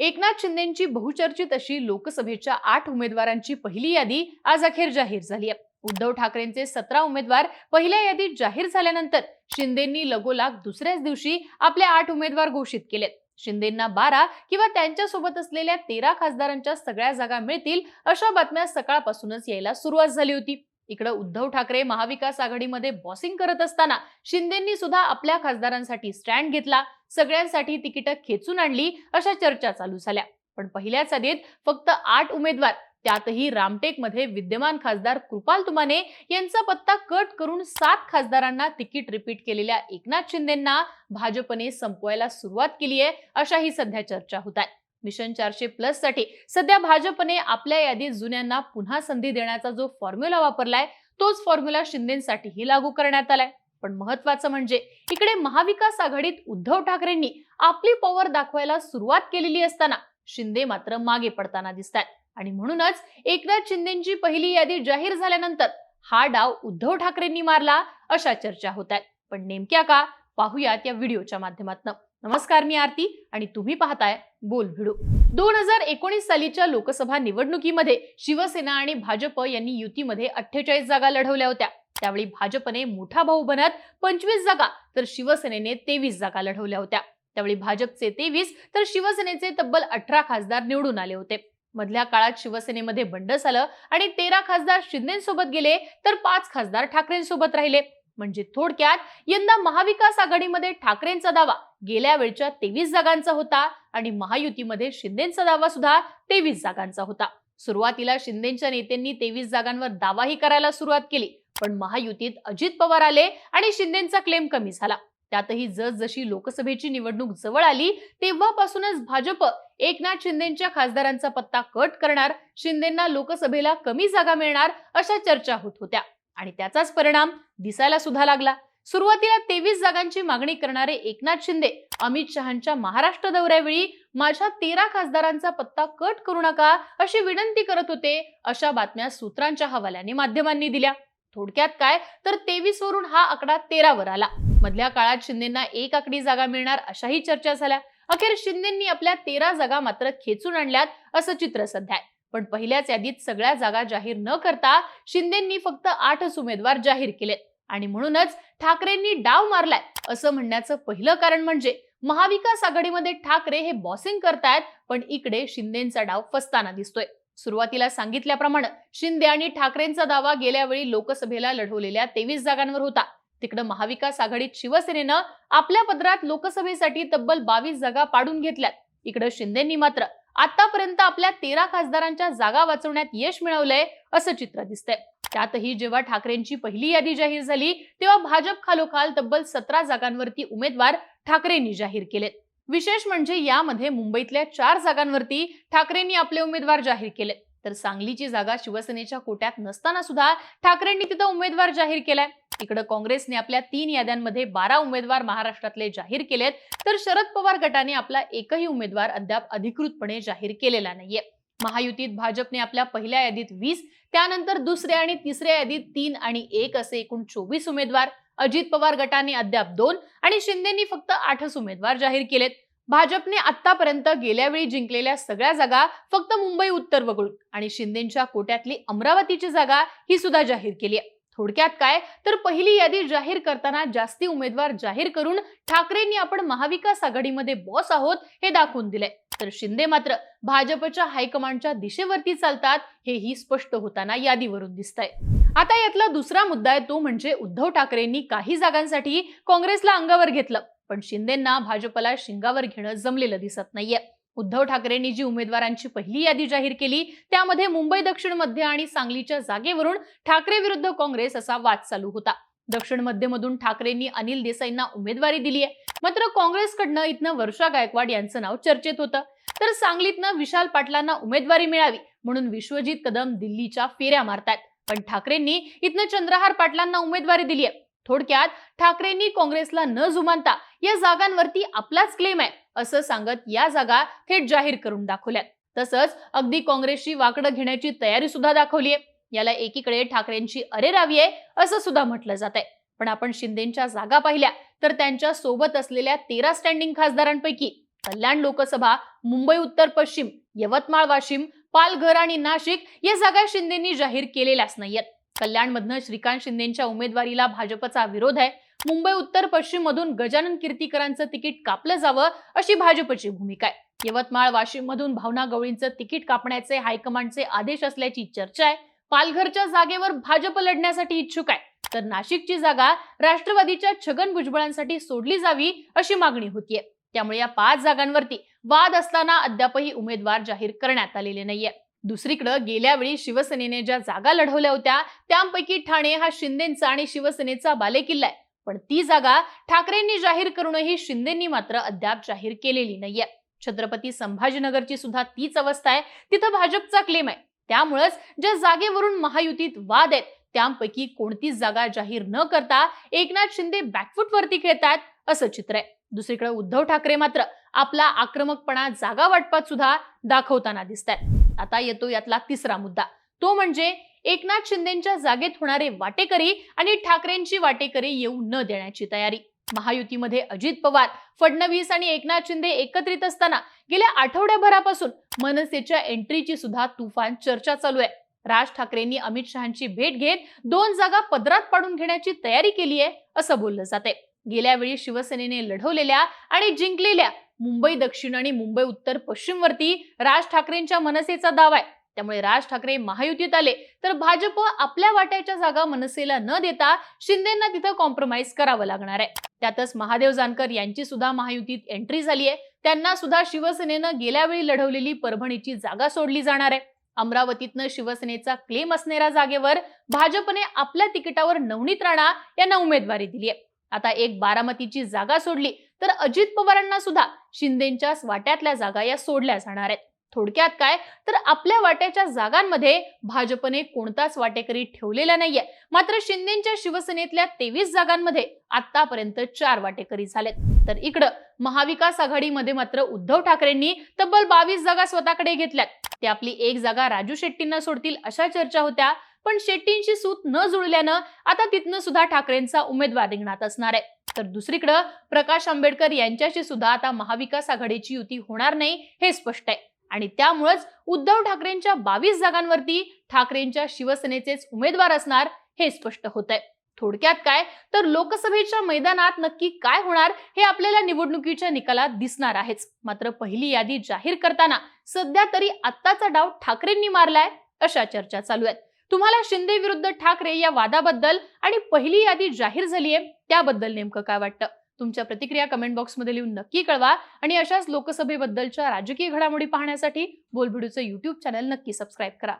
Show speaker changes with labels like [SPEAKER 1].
[SPEAKER 1] एकनाथ शिंदेची बहुचर्चित अशी लोकसभेच्या आठ उमेदवारांची पहिली यादी आज अखेर जाहीर झाली आहे. उद्धव ठाकरेंचे सतरा उमेदवार पहिल्या यादीत जाहीर झाल्यानंतर शिंदेंनी लगोलाग दुसऱ्याच दिवशी आपले आठ उमेदवार घोषित केलेत. शिंदेंना बारा किंवा त्यांच्यासोबत असलेल्या तेरा खासदारांच्या सगळ्या जागा मिळतील अशा बातम्या सकाळपासूनच यायला सुरुवात झाली होती. इकडे उद्धव ठाकरे महाविकास आघाडीमध्ये बॉसिंग करत असताना शिंदेंनी सुद्धा आपल्या खासदारांसाठी स्टँड घेतला. सगळ्यांसाठी तिकीटं खेचून आणली अशा चर्चा चालू झाल्या. पण पहिल्याच यादीत फक्त आठ उमेदवार त्यातही रामटेकमध्ये विद्यमान खासदार कृपाल तुमाने यांचा पत्ता कट करून सात खासदारांना तिकीट रिपीट केलेल्या एकनाथ शिंदेंना भाजपने संपवायला सुरुवात केली आहे अशाही सध्या चर्चा होत आहे मिशन चारशे प्लससाठी सध्या भाजपने आपल्या यादीत जुन्यांना पुन्हा संधी देण्याचा जो फॉर्म्युला वापरलाय तोच फॉर्म्युला शिंदेसाठीही लागू करण्यात आलाय. पण महत्वाचं म्हणजे इकडे महाविकास आघाडीत उद्धव ठाकरेंनी आपली पॉवर दाखवायला सुरुवात केलेली असताना शिंदे मात्र मागे पडताना दिसतात आणि म्हणूनच एकनाथ शिंदेची पहिली यादी जाहीर झाल्यानंतर हा डाव उद्धव ठाकरेंनी मारला अशा चर्चा होत आहेत पण नेमक्या का? पाहूयात या व्हिडिओच्या माध्यमातून. नमस्कार मी आरती आणि तुम्ही पाहताय बोल भिडू दोन हजार एकोणीस सालीच्या लोकसभा निवडणुकीमध्ये शिवसेना आणि भाजप यांनी युतीमध्ये अठ्ठेचाळीस जागा लढवल्या होत्या. त्यावेळी भाजपने मोठा भाऊ बनत पंचवीस जागा तर शिवसेनेने तेवीस जागा लढवल्या होत्या. त्यावेळी भाजपचे तेवीस तर शिवसेनेचे तब्बल अठरा खासदार निवडून आले होते. मधल्या काळात शिवसेनेमध्ये बंड झालं आणि तेरा खासदार शिंदेसोबत गेले तर पाच खासदार ठाकरेंसोबत राहिले. म्हणजे थोडक्यात यंदा महाविकास आघाडीमध्ये ठाकरेंचा दावा गेल्या वेळच्या तेवीस जागांचा होता आणि महायुतीमध्ये शिंदेचा दावा सुद्धा तेवीस जागांचा होता. सुरुवातीला शिंदेच्या नेत्यांनी तेवीस जागांवर दावाही करायला सुरुवात केली. पण महायुतीत अजित पवार आले आणि शिंदेचा क्लेम कमी झाला. त्यातही जसजशी लोकसभेची निवडणूक जवळ आली तेव्हापासूनच भाजप एकनाथ शिंदेच्या खासदारांचा पत्ता कट करणार शिंदेना लोकसभेला कमी जागा मिळणार अशा चर्चा होत होत्या. आणि त्याचाच परिणाम दिसायला सुद्धा लागला. सुरुवातीला तेवीस जागांची मागणी करणारे एकनाथ शिंदे अमित शहाच्या महाराष्ट्र दौऱ्यावेळी माझ्या तेरा खासदारांचा पत्ता कट करू नका अशी विनंती करत होते अशा बातम्या सूत्रांच्या हवाल्याने माध्यमांनी दिल्या. थोडक्यात काय? तर तेवीस वरून हा आकडा तेरावर आला. मधल्या काळात शिंदेना एक आकडी जागा मिळणार अशाही चर्चा झाल्या. अखेर शिंदेंनी आपल्या तेरा जागा मात्र खेचून आणल्यात असं चित्र सध्या आहे. पण पहिल्याच यादीत सगळ्या जागा जाहीर न करता शिंदेंनी फक्त आठच उमेदवार जाहीर केलेत. आणि म्हणूनच ठाकरेंनी डाव मारलाय असं म्हणण्याचं पहिलं कारण म्हणजे महाविकास आघाडीमध्ये ठाकरे हे बॉसिंग करतायत पण इकडे शिंदेचा डाव फसताना दिसतोय. सुरुवातीला सांगितल्याप्रमाणे शिंदे आणि ठाकरेंचा दावा गेल्या वेळी लोकसभेला लढवलेल्या तेवीस जागांवर होता. तिकडे महाविकास आघाडीत शिवसेनेनं आपल्या पदरात लोकसभेसाठी तब्बल बावीस जागा पाडून घेतल्यात. इकडे शिंदेंनी मात्र आतापर्यंत आपल्या तेरा खासदारांच्या जागा वाचवण्यात यश मिळवलंय असं चित्र दिसतंय. त्यातही जेव्हा ठाकरेंची पहिली यादी जाहीर झाली तेव्हा भाजप खालोखाल तब्बल सतरा जागांवरती उमेदवार ठाकरेंनी जाहीर केलेत. विशेष म्हणजे यामध्ये मुंबईतल्या चार जागांवरती ठाकरेंनी आपले उमेदवार जाहीर केले. तर सांगलीची जागा शिवसेनेच्या कोट्यात नसताना सुद्धा ठाकरेंनी तिथं उमेदवार जाहीर केलाय. इकडे काँग्रेसने आपल्या तीन याद्यांमध्ये बारा उमेदवार महाराष्ट्रातले जाहीर केलेत. तर शरद पवार गटाने आपला एकही उमेदवार अद्याप अधिकृतपणे जाहीर केलेला नाहीये. महायुतीत भाजपने आपल्या पहिल्या यादीत वीस त्यानंतर दुसऱ्या आणि तिसऱ्या यादीत तीन आणि एक असे एकूण चोवीस उमेदवार अजित पवार गटाने अद्याप दोन आणि शिंदेनी फक्त आठच उमेदवार जाहीर केलेत. भाजपने आतापर्यंत गेल्यावेळी जिंकलेल्या सगळ्या जागा फक्त मुंबई उत्तर वगळून आणि शिंदेच्या कोट्यातली अमरावतीची जागा ही सुद्धा जाहीर केली आहे. थोडक्यात काय? तर पहिली यादी जाहीर करताना जास्ती उमेदवार जाहीर करून ठाकरेंनी आपण महाविकास आघाडीमध्ये बॉस आहोत हे दाखवून दिले तर शिंदे मात्र भाजपच्या हायकमांडच्या दिशेवरती चालतात हेही स्पष्ट होताना यादीवरून दिसतंय. आता यातला दुसरा मुद्दा आहे तो म्हणजे उद्धव ठाकरेंनी काही जागांसाठी काँग्रेसला अंगावर घेतलं पण शिंदेना भाजपला शिंगावर घेणं जमलेलं दिसत नाहीये. उद्धव ठाकरेंनी जी उमेदवारांची पहिली यादी जाहीर केली त्यामध्ये मुंबई दक्षिण मध्य आणि सांगलीच्या जागेवरून ठाकरे विरुद्ध काँग्रेस असा वाद चालू होता. दक्षिण मध्यमधून ठाकरेंनी अनिल देसाईंना उमेदवारी दिली आहे मात्र काँग्रेसकडनं इथनं वर्षा गायकवाड यांचं नाव चर्चेत होतं. तर सांगलीतनं विशाल पाटलांना उमेदवारी मिळावी म्हणून विश्वजित कदम दिल्लीच्या फेऱ्या मारतायत. पण ठाकरेंनी इथनं चंद्रहार पाटलांना उमेदवारी दिली आहे. थोडक्यात ठाकरेंनी काँग्रेसला न जुमानता या जागांवरती आपलाच क्लेम आहे असं सांगत या जागा थेट जाहीर करून दाखवल्यात तसंच अगदी काँग्रेसची वाकडं घेण्याची तयारी सुद्धा दाखवली आहे. याला एकीकडे ठाकरेंची अरेरावी आहे असं सुद्धा म्हटलं जात आहे. पण आपण शिंदेच्या जागा पाहिल्या तर त्यांच्यासोबत असलेल्या तेरा स्टँडिंग खासदारांपैकी कल्याण लोकसभा मुंबई उत्तर पश्चिम यवतमाळ वाशिम पालघर आणि नाशिक या जागा शिंदेंनी जाहीर केलेल्याच नाहीयेत. कल्याणमधनं श्रीकांत शिंदेच्या उमेदवारीला भाजपचा विरोध आहे. मुंबई उत्तर पश्चिम मधून गजानन कीर्तीकरांचं तिकीट कापलं जावं अशी भाजपची भूमिका आहे. यवतमाळ वाशिम मधून भावना गवळींचं तिकीट कापण्याचे हायकमांडचे आदेश असल्याची चर्चा आहे. पालघरच्या जागेवर भाजप लढण्यासाठी इच्छुक आहे. तर नाशिकची जागा राष्ट्रवादीच्या छगन भुजबळांसाठी सोडली जावी अशी मागणी होतीये. त्यामुळे या पाच जागांवरती वाद असताना अद्यापही उमेदवार जाहीर करण्यात आलेले नाहीये. दुसरीकडे गेल्या वेळी शिवसेनेने ज्या जागा लढवल्या होत्या त्यापैकी ठाणे हा शिंदेचा आणि शिवसेनेचा बालेकिल्ला आहे. पण ती जागा ठाकरेंनी जाहीर करूनही शिंदेंनी मात्र अद्याप जाहीर केलेली नाहीये. छत्रपती संभाजीनगरची सुद्धा तीच अवस्था आहे. तिथं भाजपचा क्लेम आहे. त्यामुळेच ज्या जागेवरून महायुतीत वाद आहेत त्यापैकी कोणतीच जागा जाहीर न करता एकनाथ शिंदे बॅकफुट वरती खेळतात असं चित्र आहे. दुसरीकडे उद्धव ठाकरे मात्र आपला आक्रमकपणा जागा वाटपात सुद्धा दाखवताना दिसत आहेत आता येतो यातला तिसरा मुद्दा. तो म्हणजे एकनाथ शिंदेच्या जागेत होणारे वाटेकरी आणि ठाकरेंची वाटेकरी येऊ न देण्याची तयारी. महायुतीमध्ये अजित पवार फडणवीस आणि एकनाथ शिंदे एकत्रित असताना गेल्या आठवड्याभरापासून मनसेच्या एंट्रीची सुद्धा तुफान चर्चा चालू आहे. राज ठाकरेंनी अमित शहाची भेट घेत दोन जागा पदरात पाडून घेण्याची तयारी केली आहे असं बोललं जाते गेल्या वेळी शिवसेनेने लढवलेल्या आणि जिंकलेल्या मुंबई दक्षिण आणि मुंबई उत्तर पश्चिमवरती राज ठाकरेंच्या मनसेचा दावा आहे. त्यामुळे राज ठाकरे महायुतीत आले तर भाजप आपल्या वाट्याच्या जागा मनसेला न देता शिंदेना तिथं कॉम्प्रोमाइज करावं लागणार आहे. त्यातच महादेव जानकर यांची सुद्धा महायुतीत एंट्री झाली आहे. त्यांना सुद्धा शिवसेनेनं गेल्या वेळी लढवलेली परभणीची जागा सोडली जाणार आहे. अमरावतीतनं शिवसेनेचा क्लेम असणाऱ्या जागेवर भाजपने आपल्या तिकिटावर नवनीत राणा यांना उमेदवारी दिली आहे. आता एक बारामतीची जागा सोडली तर अजित पवारांना सुद्धा शिंदेच्या वाट्यातल्या जागा या सोडल्या जाणार आहेत. थोडक्यात काय? तर आपल्या वाट्याच्या जागांमध्ये भाजपने कोणताच वाटेकरी ठेवलेला नाहीये. मात्र शिंदेच्या शिवसेनेतल्या तेवीस जागांमध्ये आतापर्यंत चार वाटेकरी झालेत. तर इकडं महाविकास आघाडीमध्ये मात्र उद्धव ठाकरेंनी तब्बल बावीस जागा स्वतःकडे घेतल्यात. ते आपली एक जागा राजू शेट्टींना सोडतील अशा चर्चा होत्या. पण शेट्टींची सूत न जुळल्यानं आता तिथनं सुद्धा ठाकरेंचा उमेदवार रिंगणात असणार आहे. तर दुसरीकडं प्रकाश आंबेडकर यांच्याशी सुद्धा आता महाविकास आघाडीची युती होणार नाही हे स्पष्ट आहे. आणि त्यामुळेच उद्धव ठाकरेंच्या बावीस जागांवरती ठाकरेंच्या शिवसेनेचेच उमेदवार असणार हे स्पष्ट होत आहे थोडक्यात काय? तर लोकसभेच्या मैदानात नक्की काय होणार हे आपल्याला निवडणुकीच्या निकालात दिसणार आहेच. मात्र पहिली यादी जाहीर करताना सध्या तरी आत्ताचा डाव ठाकरेंनी मारलाय अशा चर्चा चालू आहेत. तुम्हाला शिंदे विरुद्ध ठाकरे या वादाबद्दल आणि पहिली यादी जाहीर झाली आहे त्याबद्दल नेमकं काय वाटतं? तुमच्या प्रतिक्रिया कमेंट बॉक्समध्ये लिहून नक्की कळवा आणि अशाच लोकसभेबद्दलच्या राजकीय घडामोडी पाहण्यासाठी बोलबिडूचं युट्यूब चॅनल नक्की सबस्क्राईब करा.